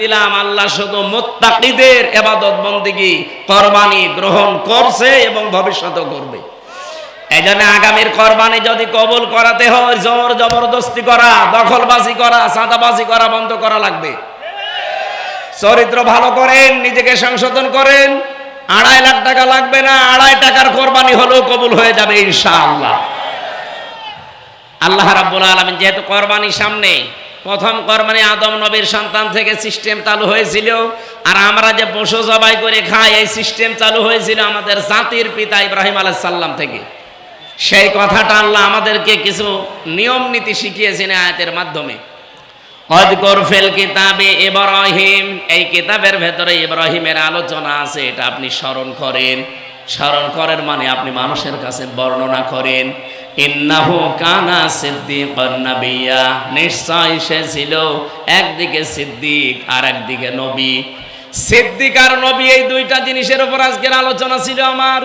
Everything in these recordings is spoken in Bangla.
দিলাম, আল্লাহ শুধু মুত্তাকিদের এবাদত বন্দিগি, কোরবানি গ্রহণ করছে এবং ভবিষ্যতেও করবে। এই জন্য আগামীর কোরবানি যদি কবুল করাতে হয়, জোর জবরদস্তি করা, দখলবাজি করা, সাদাবাজি করা, বন্ধ করা লাগবে। চরিত্র ভালো করেন, নিজেকে সংশোধন করেন, আড়াই লাখ টাকা লাগবে না, আড়াই টাকার কোরবানি হলেও কবুল হয়ে যাবে ইনশাআল্লাহ। আল্লাহ রাব্বুল আলামিন যেহেতু কোরবানি সামনে প্রথম কোরবানি আদম নবীর সন্তান থেকে সিস্টেম চালু হয়েছিল। আর আমরা যে পশু জবাই করে খাই, এই সিস্টেম চালু হয়েছিল আমাদের জাতির পিতা ইব্রাহিম আলাইহিস সালাম থেকে। সেই কথাটা আল্লাহ আমাদেরকে কিছু নিয়ম নীতি শিখিয়েছেন আয়াতের মাধ্যমে। কিতাবে ইব্রাহিম, এই কিতাবের ভেতরে ইব্রাহিমের আলোচনা আছে, এটা আপনি স্মরণ করেন। স্মরণ করেন মানে আপনি মানুষের কাছে বর্ণনা করেন। ইন্নাহু কানা সিদ্দিকান নাবিয়্যা নিশ্চয় সে ছিল একদিকে সিদ্দিক আর একদিকে নবী। সিদ্দিক আর নবী এই দুইটা জিনিসের উপর আজকের আলোচনা ছিল আমার।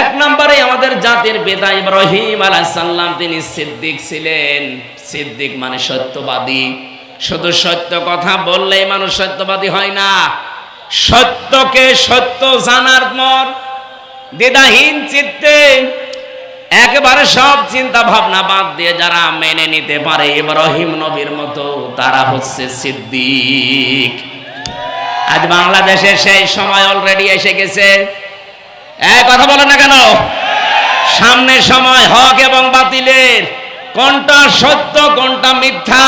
এক নম্বরে আমাদের জাতির পিতা ইব্রাহিম আলাইসাল্লাম তিনি সিদ্দিক ছিলেন। সিদ্দিক মানে সত্যবাদী। শুধু সত্য কথা বললেই মানুষ সত্যবাদী হয় না। সত্যকে সত্য জানার পর, দ্বিধাহীন চিত্তে একেবারে সব চিন্তা ভাবনা বাদ দিয়ে যারা মেনে নিতে পারে ইব্রাহিম নবীর মতো, তারা হচ্ছে সিদ্দিক। আজ বাংলাদেশের সেই সময় অলরেডি এসে গেছে। এক কথা বলে না কেন? সামনে সময়, হক এবং বাতিলের। কোনটা সত্য, কোনটা মিথ্যা?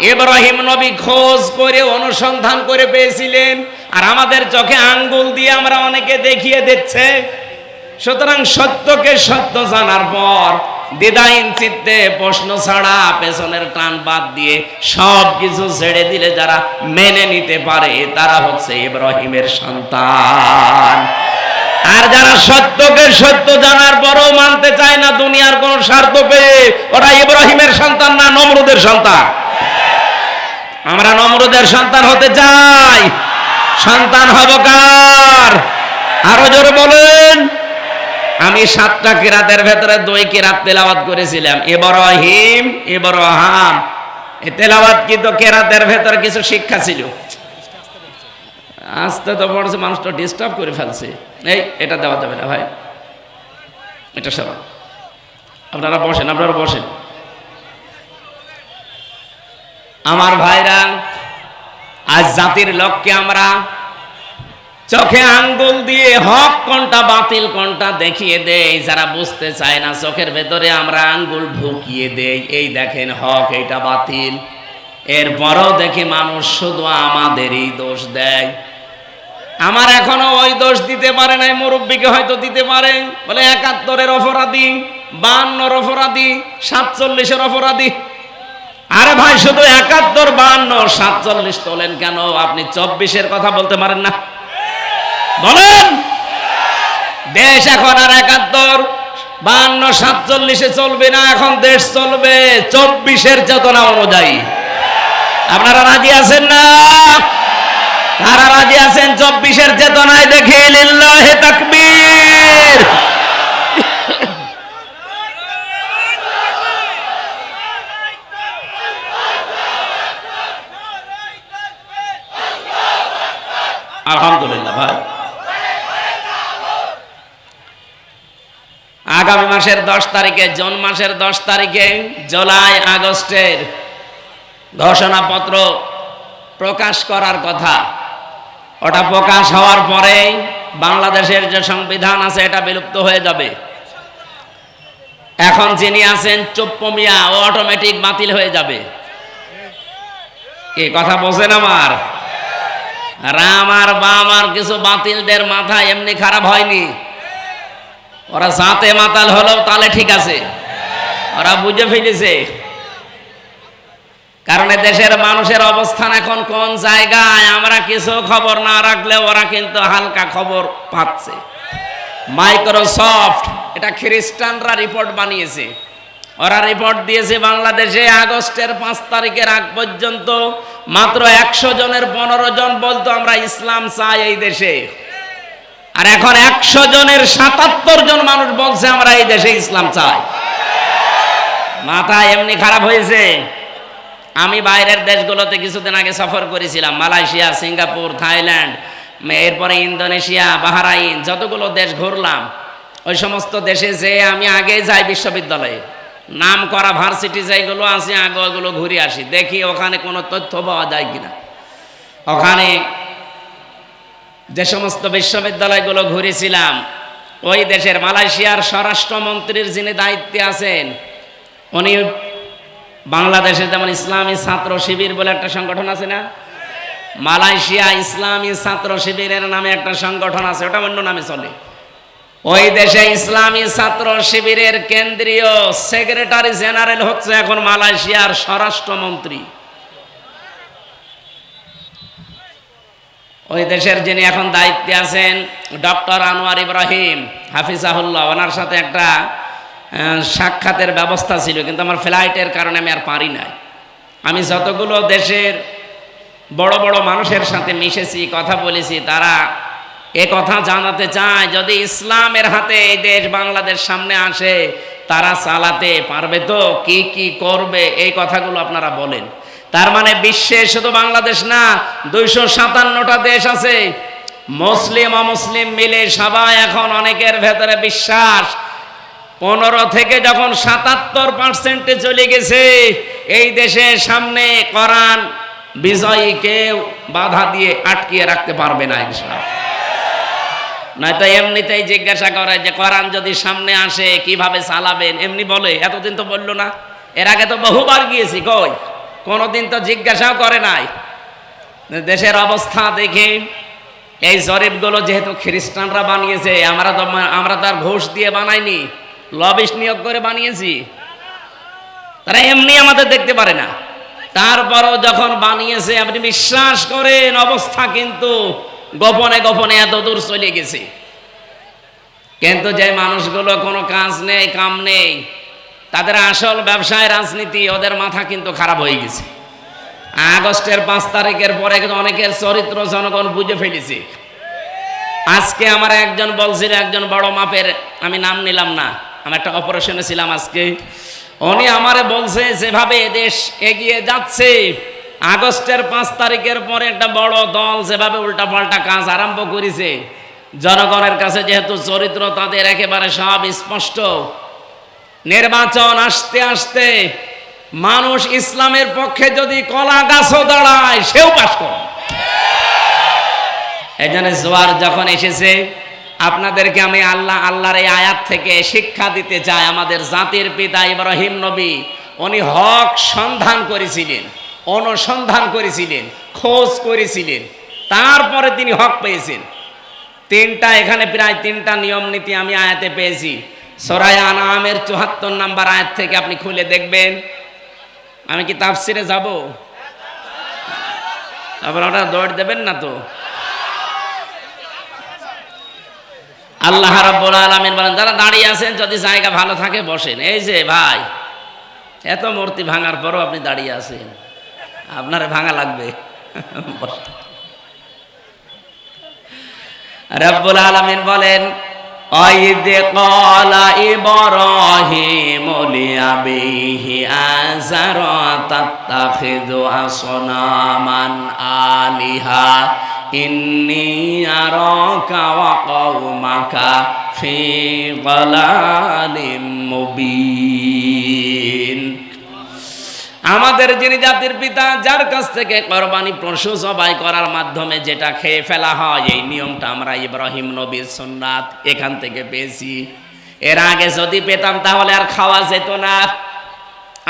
ইব্রাহিম নবী খোঁজ করে, অনুসন্ধান করে পেয়েছিলেন। আর আমাদের চোখে আঙ্গুল দিয়ে আমরা অনেকে দেখিয়ে দিচ্ছে সুতরাং সত্যকে সত্য জানার পর দ্বিধাহীন চিত্তে প্রশ্ন ছাড়া পেছনের টান বাদ দিয়ে সব কিছু ছেড়ে দিলে যারা মেনে নিতে পারে, তারা হচ্ছে ইব্রাহিমের সন্তান। আর যারা সত্যকে সত্য জানার পরও মানতে চায় না, দুনিয়ার কোন স্বার্থ পেয়ে, ওরা ইব্রাহিমের সন্তান না, নমরুদের সন্তান। আমরা নমরুদের সন্তান হতে চাই। সন্তান হব কার? আরও জোরে বলেন। আমি সাতটা কিরাতের ভেতরে দুই কিরাত তেলাওয়াত করেছিলাম। ইব্রাহিম, ইব্রাহাম। এই তেলাওয়াত কিন্তু কেরাতের ভেতরে কিছু শিক্ষা ছিল? আসতে তো পড়ছে মানুষটা ডিস্টার্ব করে ফেলছে। এই, এটা দেওয়া যাবে না ভাই। এটা সবাই আপনারা বসেন আপনারা বসেন। আমার ভাইরা, আজ জাতির লক্ষ্যে আমরা চোখে আঙ্গুল দিয়ে হক কোনটা, বাতিল কোনটা দেখিয়ে দেই। যারা বুঝতে চায় না, চোখের ভেতরে আমরা আঙ্গুল ঢুকিয়ে দেই। এই দেখেন হক, এইটা বাতিল। এরপরও দেখি মানুষ শুধু আমাদেরই দোষ দেয়। আমার এখনও ওই দোষ দিতে পারে নাই, মুরব্বীকে হয়তো দিতে পারে। বলে একাত্তরের অপরাধী বান্নর অপরাধী, সাতচল্লিশের অপরাধী। আরে ভাই, শুধু একাত্তর বান্ন সাতচল্লিশ তোলেন কেন? আপনি চব্বিশের কথা বলতে পারেন না। বলেন, দেশ এখন আর একাত্তর, বান্ন, সাতচল্লিশে চলবে না, এখন দেশ চলবে চব্বিশের চেতনা অনুযায়ী। আপনারা রাজি আছেন না? কারা রাজি আছেন চব্বিশের চেতনায় দেখে? লিল্লাহে তাকবীর। আলহামদুলিল্লাহ, ভাই। আগামী মাসের দশ তারিখে, জুন মাসের দশ তারিখে, জুলাই, আগস্টের ঘোষণাপত্র প্রকাশ করার কথা। ওটা প্রকাশ হওয়ার পরে বাংলাদেশের যে সংবিধান আছে, এটা বিলুপ্ত হয়ে যাবে। এখন যিনি আছেন চুপ্পমিয়া ও অটোমেটিক বাতিল হয়ে যাবে। কি কথা বোঝেন আমার? রাম আর বাম আর কিছু বাতিলদের মাথা এমনি খারাপ হয়নি। ওরা জাতে মাতাল হলেও তাহলে ঠিক আছে। ওরা বুঝে ফেলেছে। কারণ দেশের মানুষের অবস্থান এখন কোন জায়গায়, আমরা কিছু খবর না রাখলে ওরা কিন্তু হালকা খবর পাচ্ছে। মাইক্রোসফট, এটা খ্রিস্টানরা রিপোর্ট বানিয়েছে। ওরা রিপোর্ট দিয়েছে বাংলাদেশে আগস্টের পাঁচ তারিখের আগ পর্যন্ত মাত্র একশো জনের পনেরো জন বলতো আমরা ইসলাম চাই এই দেশে। আর এখন একশো জনের সাতাত্তর জন মানুষ বলছে আমরা এই দেশে ইসলাম চাই। মাথা এমনি খারাপ হয়েছে। আমি বাইরের দেশগুলোতে কিছুদিন আগে সফর করেছিলাম, মালয়েশিয়া, সিঙ্গাপুর, থাইল্যান্ড, এরপরে ইন্দোনেশিয়া, বাহারাইন, যতগুলো দেশ ঘুরলাম, ওই সমস্ত দেশে যে আমি আগে যাই বিশ্ববিদ্যালয়ে। নাম করা ভার্সিটি যেগুলো আছে আগে ওগুলো ঘুরে আসি, দেখি ওখানে কোনো তথ্য পাওয়া যায় কিনা। ওখানে যে সমস্ত বিশ্ববিদ্যালয়গুলো ঘুরেছিলাম, ওই দেশের মালয়েশিয়ার স্বরাষ্ট্রমন্ত্রীর যিনি দায়িত্বে আছেন, উনি বাংলাদেশে যেমন ইসলামী ছাত্র শিবির বলে একটা সংগঠন আছে না? মালয়েশিয়া ইসলামী ছাত্র শিবিরের নামে একটা সংগঠন আছে, ওটা অন্য নামে চলে। ওই দেশে ইসলামী ছাত্র শিবিরের কেন্দ্রীয় সেক্রেটারি জেনারেল হচ্ছে এখন মালয়েশিয়ার স্বরাষ্ট্রমন্ত্রী। ওই দেশের যিনি এখন দায়িত্বে আছেন, ডক্টর আনোয়ার ইব্রাহিম হাফিজাহুল্লাহ, ওনার সাথে একটা সাক্ষাতের ব্যবস্থা ছিল, কিন্তু আমার ফ্লাইটের কারণে আমি আর পারি নাই। আমি যতগুলো দেশের বড় বড় মানুষের সাথে মিশেছি, কথা বলেছি, তারা এ কথা জানাতে চায়, যদি ইসলামের হাতে এই দেশ বাংলাদেশ সামনে আসে, তারা চালাতে পারবে তো? কি কি করবে? এই কথাগুলো আপনারা বলেন। তার মানে বিশ্বে শুধু বাংলাদেশ না, দুইশো সাতান্নটা দেশ আছে। মুসলিম, অমুসলিম মিলে সবাই এখন অনেকের ভেতরে বিশ্বাস। পনেরো থেকে যখন সাতাত্তর পার্সেন্টে চলে গেছে, এই দেশের সামনে করান বিজয়ী কেউ বাধা দিয়ে আটকিয়ে রাখতে পারবে না নয়তো এমনিতেই জিজ্ঞাসা করে যে, কোরআন যদি সামনে আসে, কীভাবে চালাবেন? এমনি বলে, এতদিন তো বলল না। এর আগে তো বহুবার গিয়েছি, কই? কোনোদিন তো জিজ্ঞাসাও করে নাই। দেশের অবস্থা দেখে এই জরিপগুলো যেহেতু খ্রিস্টানরা বানিয়েছে, আমরা তো আমরা তার ঘুষ দিয়ে বানাইনি লবিস নিয়োগ করে বানিয়েছি। তারা এমনি আমাদের দেখতে পারে না। তারপরও যখন বানিয়েছে, আপনি বিশ্বাস করেন, অবস্থা কিন্তু গোপনে গোপনে এত দূর চলে গেছে। কিন্তু যে মানুষগুলো কোনো কাজ নেই, কাম নেই তাদের আসল ব্যবসায় রাজনীতি, ওদের মাথা কিন্তু খারাপ হয়ে গেছে। আগস্টের পাঁচ তারিখের পরে অনেকের চরিত্র জনগণ বুঝে ফেলেছে। আজকে আমার একজন বলছিল, একজন বড় মাপের, আমি নাম নিলাম না, আমি একটা অপারেশনে ছিলাম আজকে। উনি আমারে বলছে, যেভাবে দেশ এগিয়ে যাচ্ছে, আগস্টের পাঁচ তারিখের পরে একটা বড় দল যেভাবে উল্টাপাল্টা কাজ আরম্ভ করেছে, জনগণের কাছে যেহেতু চরিত্র তাদের একেবারে সব স্পষ্ট নির্বাচন আসতে আসতে মানুষ ইসলামের পক্ষে যদি কলা গাছও দাঁড়ায়, সেও পাশ করে এই জন্য জোয়ার যখন এসেছে, আপনাদেরকে আমি আল্লাহ, আল্লাহর এই আয়াত থেকে শিক্ষা দিতে চাই। আমাদের জাতির পিতা ইব্রাহিম নবী, উনি হক সন্ধান করেছিলেন, অনুসন্ধান করেছিলেন, খোঁজ করেছিলেন। তারপরে তিনি হক পেয়েছেন। তিনটা, এখানে প্রায় তিনটা নিয়ম নীতি আমি আয়াতে পেয়েছি। সরাই আনামের চুহাত্তর নাম্বার আয়াত থেকে আপনি খুলে দেখবেন। আমি কি তাফসিরে যাব? ওটা দৌড় দেবেন না তো? আল্লাহ রাব্বুল আলামিন বলেন, যারা দাঁড়িয়ে আছেন, যদি জায়গা ভালো থাকে, বসেন। এই যে ভাই, এত মূর্তি ভাঙার পরও আপনি দাঁড়িয়ে আছেন। আপনারে ভাঙা লাগবে। রব্বুল আলামিন বলেন অইদ কলা ইব্রাহিম লিআবিহি আযার তাত্তাখিযু আসনামান আলিহা। ইন্নি আরাকা ওয়া কওমাকা ফি দালালিম মুবিন। আমাদের যিনি জাতির পিতা, যার কাছ থেকে কোরবানি পশু জবাই করার মাধ্যমে যেটা খেয়ে ফেলা হয়, এই নিয়মটা আমরা ইব্রাহিম নবীর সুন্নাত এখান থেকে পেয়েছি। এর আগে যদি পেতাম তাহলে আর খাওয়া যেত না।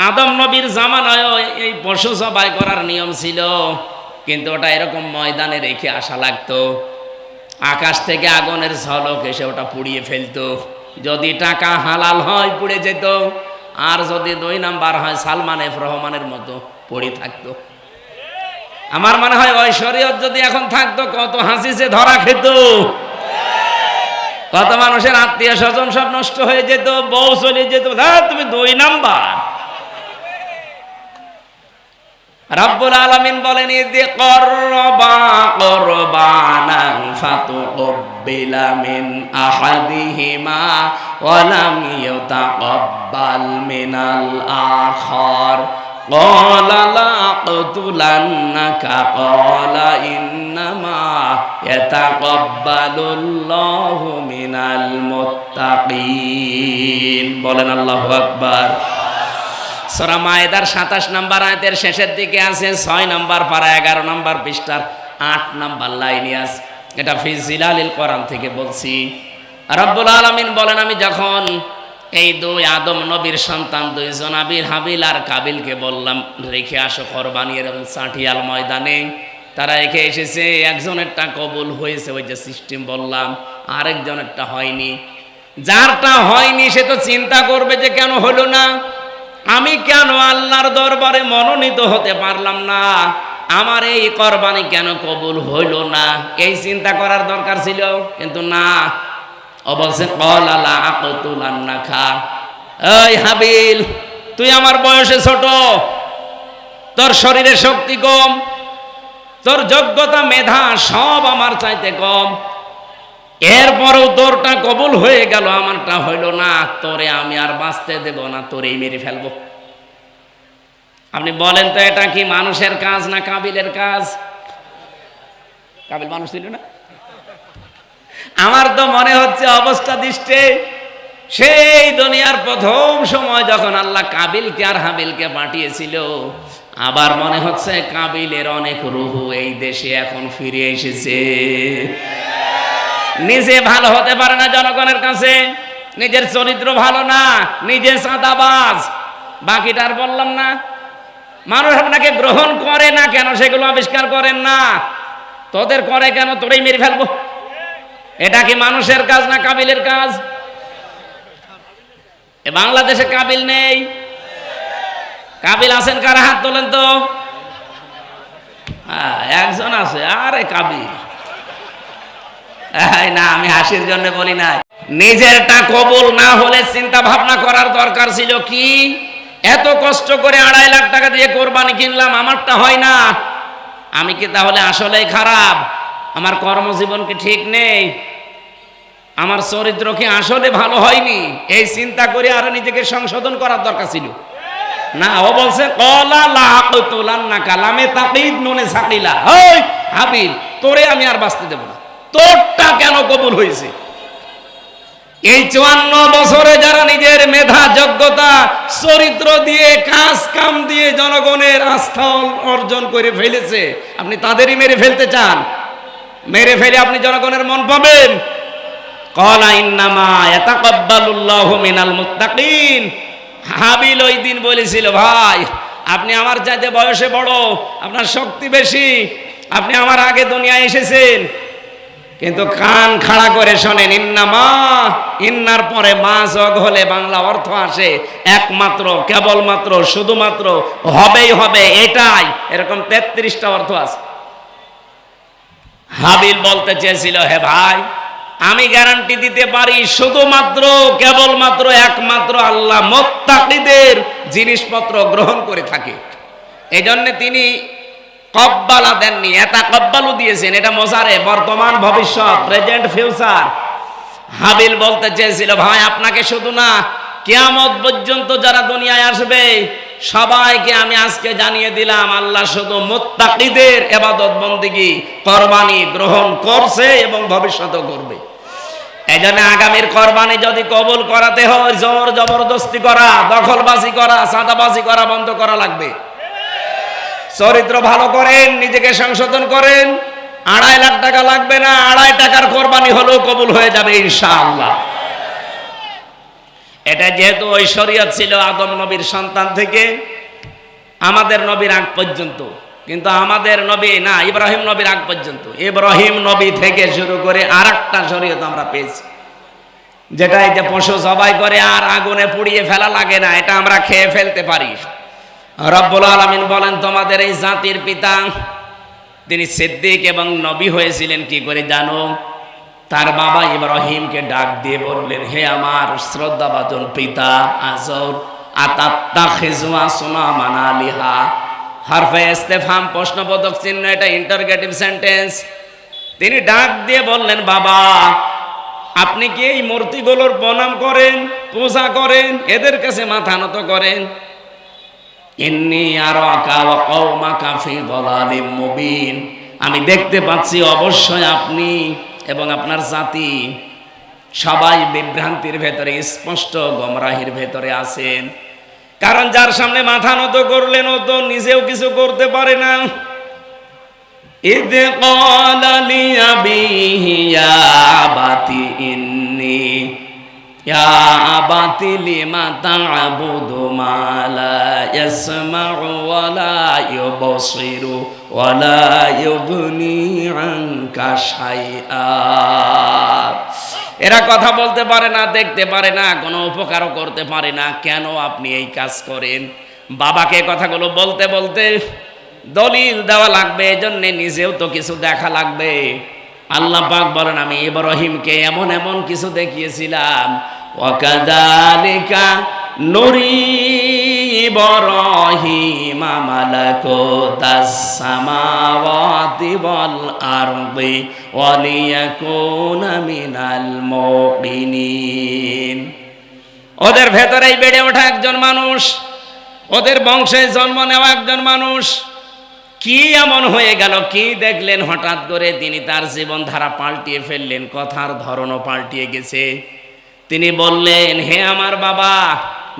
আদম নবীর জামানায়ও এই পশু জবাই করার নিয়ম ছিল, কিন্তু ওটা এরকম ময়দানে রেখে আসা লাগতো। আকাশ থেকে আগুনের ঝলক এসে ওটা পুড়িয়ে ফেলতো। যদি টাকা হালাল হয়, পুড়ে যেত। আর যদি দুই নাম্বার হয় সালমান এফ রহমানের মতো পড়ে থাকতো। আমার মনে হয়, ওই শরীয়ত যদি এখন থাকতো, কত হাসি হাসিছে ধরা খেত। কত মানুষের আত্মীয় স্বজন সব নষ্ট হয়ে যেত, বউ চলে যেত। ধর তুমি দুই নাম্বার। রাব্বুল আলামিন বলেন ইদি করবা করবানান ফাতুকবিলা মিন আহাদিহিমা ওয়া লাম ইউতাকাব্বাল মিনাল আখার قال لا أقتلنك قال إنما يتقبل الله من المتقين বলেন আল্লাহু আকবার সূরা মায়েদার 27 নম্বর আয়াতের শেষের দিকে আছে, ছয় নম্বর পারা, এগারো নাম্বার পৃষ্ঠার আট নাম্বার লাইনে আছে এটা ফি জিলালিল কোরআন থেকে বলছি। রব্বুল আলামিন বলেন, আমি যখন এই দুই আদম নবীর সন্তান দুইজন আবিল হাবিল আর কাবিলকে বললাম, রেখে আসো কোরবানি এরকম চাটিয়াল ময়দানে। তারা রেখে এসেছে, একজনেরটা কবুল হয়েছে, ওই যে সিস্টেম বললাম, আরেকজনেরটা হয়নি। যারটা হয়নি, সে তো চিন্তা করবে যে কেন হলো না? আমি কেন আল্লাহর দরবারে মনোনীত হতে পারলাম না? আমার এই কোরবানি কেন কবুল হইল না? এই চিন্তা করার দরকার ছিল, কিন্তু না। ও কলালা আকতুলান্না খা এই হাবিল, তুই আমার বয়সে ছোট। তোর শরীরে শক্তি কম, তোর যোগ্যতা, মেধা সব আমার চাইতে কম। এরপরেও তোরটা কবুল হয়ে গেল, আমারটা হইল না, তোরে আমি আর বাঁচতে দেব না, তোরেই মেরে ফেলব। আপনি বলেন তো, এটা কি মানুষের কাজ না কাবিলের কাজ? কাবিল মানুষ ছিল না? আমার তো মনে হচ্ছে অবস্থা দৃষ্টে। সেই দুনিয়ার প্রথম সময় যখন আল্লাহ কাবিলকে আর হাবিলকে পাঠিয়েছিল, আবার মনে হচ্ছে কাবিলের অনেক রুহু এই দেশে এখন ফিরে এসেছে। নিজে ভালো হতে পারে না জনগণের কাছে। নিজের চরিত্র ভালো না, নিজে সাদাবাজ। বাকিটার বললাম না। মানুষ আপনাকে গ্রহণ করে না কেন, সেগুলো আবিষ্কার করেন না। তোদের করে কেন, তোরেই মেরে ফেলব। এটা কি মানুষের কাজ না কাবিলের কাজ? বাংলাদেশে কাবিল নেই। কাবিল আছেন কার হাত তোলেন তো? একজন আছে, আরে কাবিল। না, আমি হাসির জন্য বলি না নিজেরটা কবুল না হলে চিন্তা ভাবনা করার দরকার ছিল কি? এত কষ্ট করে আড়াই লাখ টাকা দিয়ে কোরবানি কিনলাম, আমারটা হয় না। আমি কি তাহলে আসলেই খারাপ? আমার কর্মজীবন কি ঠিক নেই? আমার চরিত্র কি আসলে ভালো হয়নি? এই চিন্তা করে আরও নিজেকে সংশোধন করার দরকার ছিল। না, ও বলছে, কলা লাকুলান না কালামে তাকিদ নুনে সাকিলা। ওই হাবিল, তোরে আমি আর বাঁচতে দেব না। তোরটা কেন কবুল হয়েছে? এই চুয়ান্ন বছরে যারা নিজের মেধা, যোগ্যতা, চরিত্র দিয়ে, কাজ কাম দিয়ে জনগণের আস্থা অর্জন করে ফেলেছে, আপনি তাদেরই মেরে ফেলতে চান। মেরে ফেলে আপনি জনগণের মন পাবেন। মিনাল দিন বলেছিল, ভাই, আপনি আমার চাইতে বয়সে বড়, আপনার শক্তি বেশি, আপনি আমার আগে দুনিয়ায় এসেছেন। কিন্তু কান খাড়া করে শোনেন ইন্নামা ইন্নার পরে মা জগ হলে বাংলা অর্থ আসে একমাত্র, কেবলমাত্র, শুধুমাত্র, হবেই হবে, এটাই। এরকম তেত্রিশটা অর্থ আছে। হাবিল বলতে চেয়েছিল, হে ভাই, আমি গ্যারান্টি দিতে পারি, শুধুমাত্র, কেবলমাত্র, একমাত্র আল্লাহ মোত্তাকিদের জিনিসপত্র গ্রহণ করে থাকে। এই জন্য তিনি কব্বালা দেননি, এটা কব্বালু দিয়েছেন, এটা মজারে, বর্তমান ভবিষ্যৎ প্রেজেন্ট ফিউচার হাবিল বলতে চেয়েছিল, ভাই, আপনাকে শুধু না, কেয়ামত পর্যন্ত যারা দুনিয়ায় আসবে, সবাইকে আমি আজকে জানিয়ে দিলাম, আল্লাহ শুধু মুত্তাকিদের এবাদত বন্দিগি, কোরবানি গ্রহণ করছে এবং ভবিষ্যতেও করবে। এই জন্য আগামীর কোরবানি যদি কবুল করাতে হয় জোর জবরদস্তি করা, দখলবাজি করা, সাদাবাজি করা বন্ধ করা লাগবে। চরিত্র ভালো করেন, নিজেকে সংশোধন করেন, আড়াই লাখ টাকা লাগবে না, আড়াই টাকার কোরবানি হলেও কবুল হয়ে যাবে ইনশাআল্লাহ। এটা যেহেতু শরীয়ত ছিল আদম নবীর সন্তান থেকে, আমাদের নবীর আগ পর্যন্ত, কিন্তু আমাদের নবী না, ইব্রাহিম নবীর আগ পর্যন্ত, ইব্রাহিম নবী থেকে শুরু করে আর একটা শরীয়ত আমরা পেয়েছি, যেটা এই যে পশু সবাই করে আর আগুনে পুড়িয়ে ফেলা লাগে না, এটা আমরা খেয়ে ফেলতে পারি। রব্বুল আলমিন বলেন, তোমাদের এই জাতির পিতা, তিনি সিদ্দিক এবং নবী হয়েছিলেন, কি করে জানো? তার বাবা ইব্রাহিমকে ডাক দিয়ে বললেন, হে আমার শ্রদ্ধাভাজন পিতা আজর আতাত্তা খেজুয়া সোনা মানালিহা। হারফে ইস্তেফাম, প্রশ্নবোধক চিহ্ন, এটা ইন্টারগেটিভ সেন্টেন্স তিনি ডাক দিয়ে বললেন, বাবা, আপনি কি এই মূর্তিগুলোর প্রণাম করেন, পূজা করেন, এদের কাছে মাথা নত করেন? ইন্নি আরাকা ওয়া কওমাকা ফি দালালিম মুবিন আমি দেখতে পাচ্ছি অবশ্যই আপনি এবং আপনার জাতি সবাই বিভ্রান্তির ভেতরে স্পষ্ট গমরাহির ভেতরে আছেন কারণ যার সামনে মাথা নত করলেন ও তো নিজেও কিছু করতে পারে না إذ قال لأبيه يا أبت إني يا أبت لم تعبد ما لا يسمع ولا يبصر ولا يغني عنك شيئا এরা কথা বলতে পারে না দেখতে পারে না কোনো উপকারও করতে পারে না কেন আপনি এই কাজ করেন বাবাকে কথাগুলো বলতে বলতে দলিল দেওয়া লাগবে এজন্য নিজেও তো কিছু দেখা লাগবে আল্লাহ পাক বলেন আমি ইব্রাহিমকে এমন এমন কিছু দেখিয়েছিলাম নুরি ইব্রাহিম মালাকুতাস সামাওয়াতি ওয়াল আরদি ওয়ালিয়াকুনা মিনাল মুকিনিন ওদের ভেতরেই বেড়ে ওঠা একজন মানুষ, ওদের বংশে জন্ম নেওয়া একজন মানুষ। কি এমন হয়ে গেল, কি দেখলেন হঠাৎ করে? তিনি তার জীবন ধারা পাল্টিয়ে ফেললেন, কথার ধরনও পাল্টিয়ে গেছে। তিনি বললেন, হে আমার বাবা,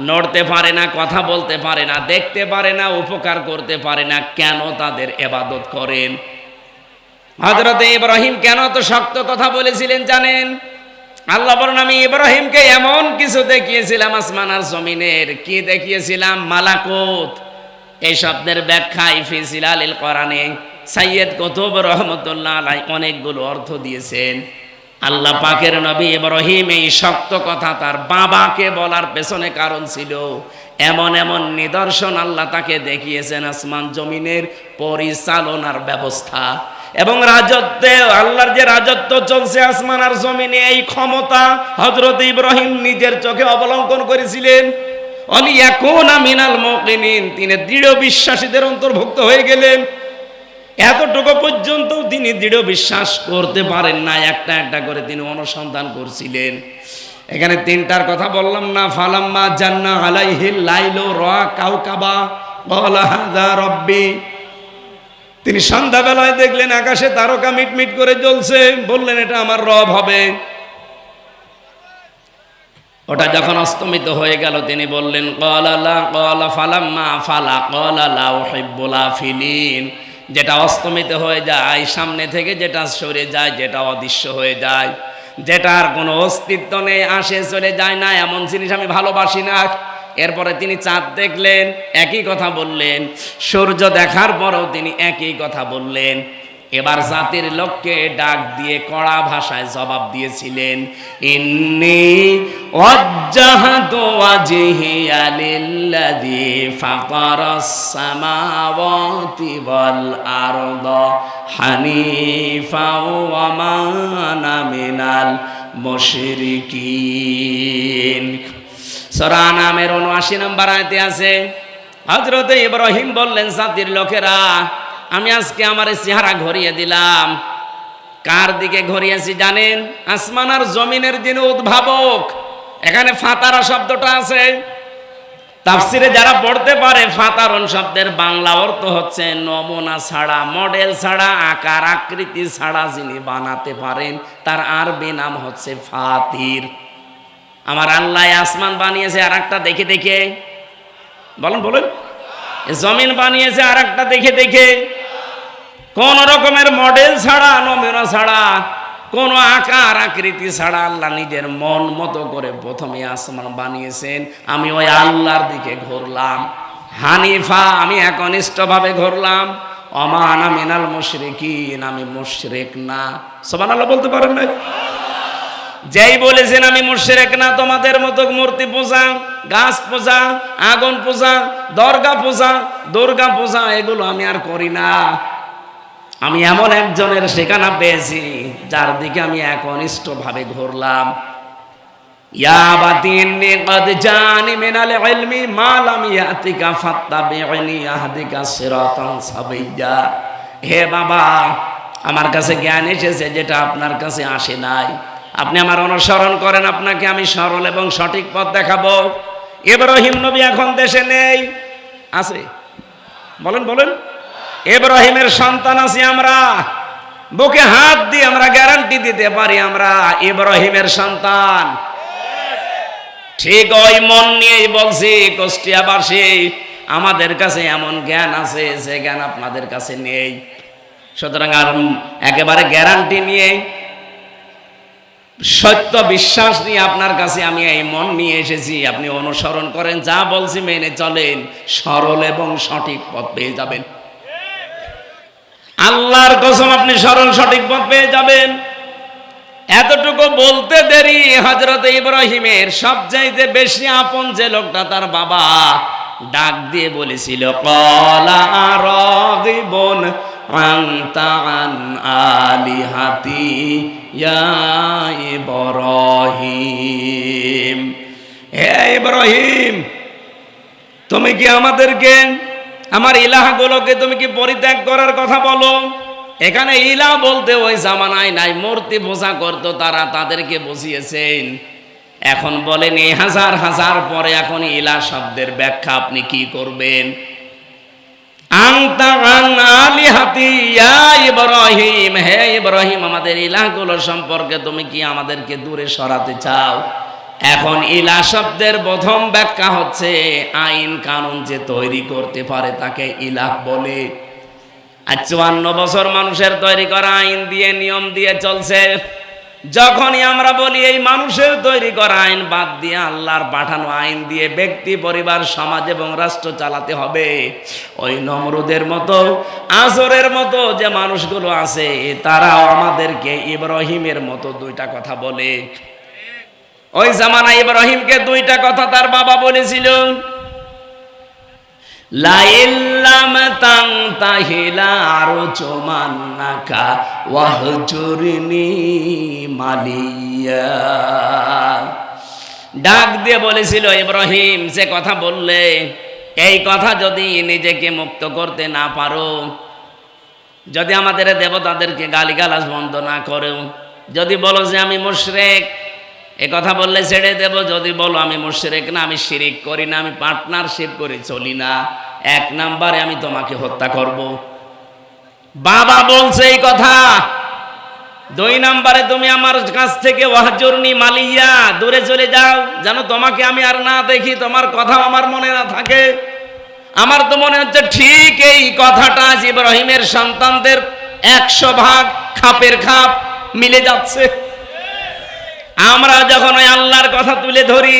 নড়তে পারে না, কথা বলতে পারে না, দেখতে পারে না, উপকার করতে পারে না, কেন তাদের এবাদত করেন? হজরত ইব্রাহিম কেন তো শক্ত কথা বলেছিলেন জানেন? আল্লাহ বলেন, আমি ইব্রাহিমকে এমন কিছু দেখিয়েছিলাম আসমান আর জমিনের, কি দেখিয়েছিলাম? মালাকুত, এই শব্দের ব্যাখ্যা ইফিসিল আলিল কোরআনে সাইয়েদ কুতুব রহমতুল্লাহ আলাই অনেকগুলো অর্থ দিয়েছেন। আল্লাহ পাকের নবী ইব্রাহিম এই শক্ত কথা তার বাবাকে বলার পেছনে কারণ ছিল। এমন এমন নিদর্শন আল্লাহ তাকে দেখিয়েছেন আসমান জমিনের পরিচালনার ব্যবস্থা। এবং রাজত্বে, আল্লাহর যে রাজত্ব চলছে আসমান আর জমিনে, এই ক্ষমতা হজরত ইব্রাহিম নিজের চোখে অবলম্বন করেছিলেন। অলি এখন মিনাল মকিনিন, তিনি দৃঢ় বিশ্বাসীদের অন্তর্ভুক্ত হয়ে গেলেন। এতটুকু পর্যন্ত তিনি দৃঢ় বিশ্বাস করতে পারেন না একটা একটা করে তিনি অনুসন্ধান করছিলেন। এখানে তিনটার কথা বললাম না, ফালাম্মা জান্না আলাইহিল লাইলো রা কাউকাবা বলা হাদা রব্বি। তিনি সন্ধ্যাবেলায় দেখলেন আকাশে তারকা মিটমিট করে জ্বলছে, বললেন, এটা আমার রব হবে। ওটা যখন অস্তমিত হয়ে গেল, তিনি বললেন কলালা কলা ফালাম্মা ফালা কলালা ফিলিন যেটা অস্তমিত হয়ে যায়, সামনে থেকে যেটা সরে যায়, যেটা অদৃশ্য হয়ে যায়। যেটার কোনো অস্তিত্ব নেই, আসে চলে যায় না, এমন জিনিস আমি ভালোবাসি না। এরপরে তিনি চাঁদ দেখলেন, একই কথা বললেন। সূর্য দেখার পরেও তিনি একই কথা বললেন। এবার জাতির লোককে ডাক দিয়ে কড়া ভাষায় জবাব দিয়েছিলেন, ইন্নি নামের 79 নম্বর আয়াতে আছে, হযরত ইব্রাহিম বললেন, জাতির লোকেরা, আমি আজকে আমার চেহারা ঘরিয়ে দিলাম। কার দিকে ঘরিয়েছি জানেন? আসমান আর জমিনের যিনি উদ্ভাবক। এখানে ফাতারা শব্দটা আছে। তাফসিরে যারা পড়তে পারে, ফাতারন শব্দের বাংলা অর্থ হচ্ছে নমুনা ছাড়া, মডেল ছাড়া, আকার, আকৃতি ছাড়া যিনি বানাতে পারেন, তার আরবি নাম হচ্ছে ফাতির। আমার আল্লাহ আসমান বানিয়েছে আর একটা দেখে দেখে। বলেন বলেন। জমিন বানিয়েছে আর একটা দেখে দেখে। কোন রকমের মডেল ছাড়া, নমুনা ছাড়া কোন আকার আকৃতি ছাড়া আল্লাহ নিজের মন মতো করে প্রথমে আসমান বানিয়েছেন। আমি ওই আল্লাহর দিকে ঘুরলাম। হানিফা, আমি একনিষ্ঠভাবে ঘুরলাম। অমান মিনাল মুশরিকিন, আমি মুশরিক না। সবান আল্লাহ বলতে পারেন না যেই বলেছেন আমি মুশরিক না, তোমাদের মতো মূর্তি পূজা, গাছ পূজা, আগুন পূজা, দর্গা পূজা, দুর্গা পূজা, এগুলো আমি আর করি না। আমি এমন একজনের সেখানা পেয়েছি, যার দিকে আমি একনিষ্ঠ ভাবে ঘুরলাম হে বাবা, আমার কাছে জ্ঞান এসেছে যেটা আপনার কাছে আসে নাই। আপনি আমার অনুসরণ করেন, আপনাকে আমি সরল এবং সঠিক পথ দেখাবো। ইব্রাহিম নবী এখন দেশে নেই। আছে? বলেন বলেন। ইব্রাহিমের সন্তান আছি আমরা। বুকে হাত দিয়ে আমরা গ্যারান্টি দিতে পারি আমরা, ইব্রাহিমের সন্তান। ঠিক ওই মন নিয়েই বলছি কুষ্টিয়াবাসী আমাদের কাছে এমন জ্ঞান আছে, যে জ্ঞান আপনাদের কাছে নেই। সুতরাং আর একেবারে গ্যারান্টি নিয়ে, সত্য বিশ্বাস নিয়ে আপনার কাছে আমি এই মন নিয়ে এসেছি। আপনি অনুসরণ করেন, যা বলছি মেনে চলেন, সরল এবং সঠিক পথ পেয়ে যাবেন। আল্লাহর কসম আপনি সরল সঠিক পথ পেয়ে যাবেন। এতটুকু বলতে দেরি হজরত ইব্রাহিমের সবচাইতে বেশি আপন যে লোকটা তার বাবা, ডাক দিয়ে বলেছিল, কলা ইব্রাহিম, তুমি কি আমাদেরকে আমার ইলাহাগুলোকে তুমি কি পরিত্যাগ করার কথা বলো? এখানে ইলা বলতে ওই জামানায় নাই, মূর্তি পূজা করতো তারা, তাদেরকে বসিয়েছেন এখন বলেন, এই হাজার হাজার পরে এখন ইলা শব্দের ব্যাখ্যা আপনি কি করবেন? ইব্রাহিম, হে ইব্রাহিম, আমাদের সম্পর্কে তুমি কি আমাদেরকে দূরে সরাতে চাও? এখন ইলা শব্দের প্রথম ব্যাখ্যা হচ্ছে, আইন কানুন যে তৈরি করতে পারে তাকে ইলাহ বলে। আর চুয়ান্ন বছর মানুষের তৈরি করা আইন দিয়ে, নিয়ম দিয়ে চলছে। যখনই আমরা বলি এই মানুষের তৈরি করা আইন, বাদ দিয়ে আল্লাহর পাঠানো আইন দিয়ে ব্যক্তি, পরিবার, সমাজ এবং রাষ্ট্র চালাতে হবে। ওই নমরুদের মতো আসরের মতো যে মানুষগুলো আছে, তারাও আমাদেরকে ইব্রাহিমের মতো দুইটা কথা বলে। ওই জামানা ইব্রাহিমকে দুইটা কথা তার বাবা বলেছিল। তাহিলা আরও ডাক দিয়ে বলেছিল, ইব্রাহিম, যে কথা বললে, এই কথা যদি নিজেকে মুক্ত করতে না পারো, যদি আমাদের দেবতাদেরকে গালিগালাজ বন্ধ না করো, যদি বলো যে আমি মুশরেক এ কথা বললে ছেড়ে দেব, যদি বলো আমি মুশরেক না, আমি শিরিক করি না, আমি পার্টনারশিপ করে, চলি না। এক নাম্বারে আমি তোমাকে হত্যা করব। বাবা বলছে এই কথা। দুই নাম্বারে তুমি আমার কাছ থেকে ওয়াহজুরনি মালিয়া, দূরে চলে যাও। যেন তোমাকে আমি আর না দেখি, তোমার কথা আমার মনে না থাকে। আমার তো মনে হচ্ছে ঠিক এই কথাটা ইব্রাহিমের সন্তানদের একশো ভাগ খাপের খাপ মিলে যাচ্ছে। আমরা যখন ওই আল্লাহর কথা তুলে ধরি,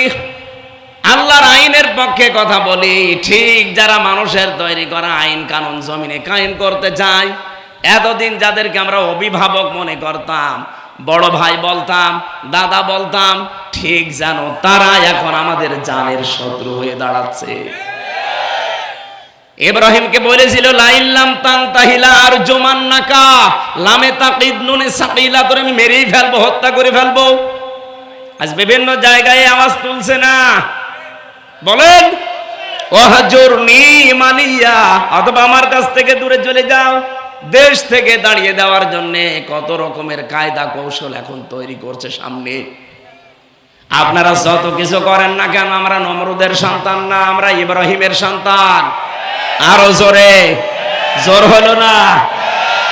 আল্লাহর আইনের পক্ষে কথা বলি, ঠিক যারা মানুষের তৈরি করা আইন কানুন জমিনে কায়েম করতে চায়, এতদিন যাদেরকে আমরা অভিভাবক মনে করতাম, বড় ভাই বলতাম, দাদা বলতাম, ঠিক জানো তারা এখন আমাদের জানের শত্রু হয়ে দাঁড়াচ্ছে। ইব্রাহিমকে বলেছিল, লাইল্লাম তান তাহিলা আর জোমান নাকা লামে তাকিদ নুনে সাকিলা, তোরে আমি মেরেই ফেলব, হত্যা করে ফেলব। আজ বিভিন্ন জায়গায় আওয়াজ তুলছে না। বলেন মালিয়া, অথবা আমার কাছ থেকে দূরে চলে যাও। দেশ থেকে দাঁড়িয়ে দেওয়ার জন্য কত রকমের কায়দা কৌশল এখন তৈরি করছে সামনে। আপনারা যত কিছু করেন না কেন, আমরা নমরুদের সন্তান না, আমরা ইব্রাহিমের সন্তান। আরও জোরে, জোর হলো না।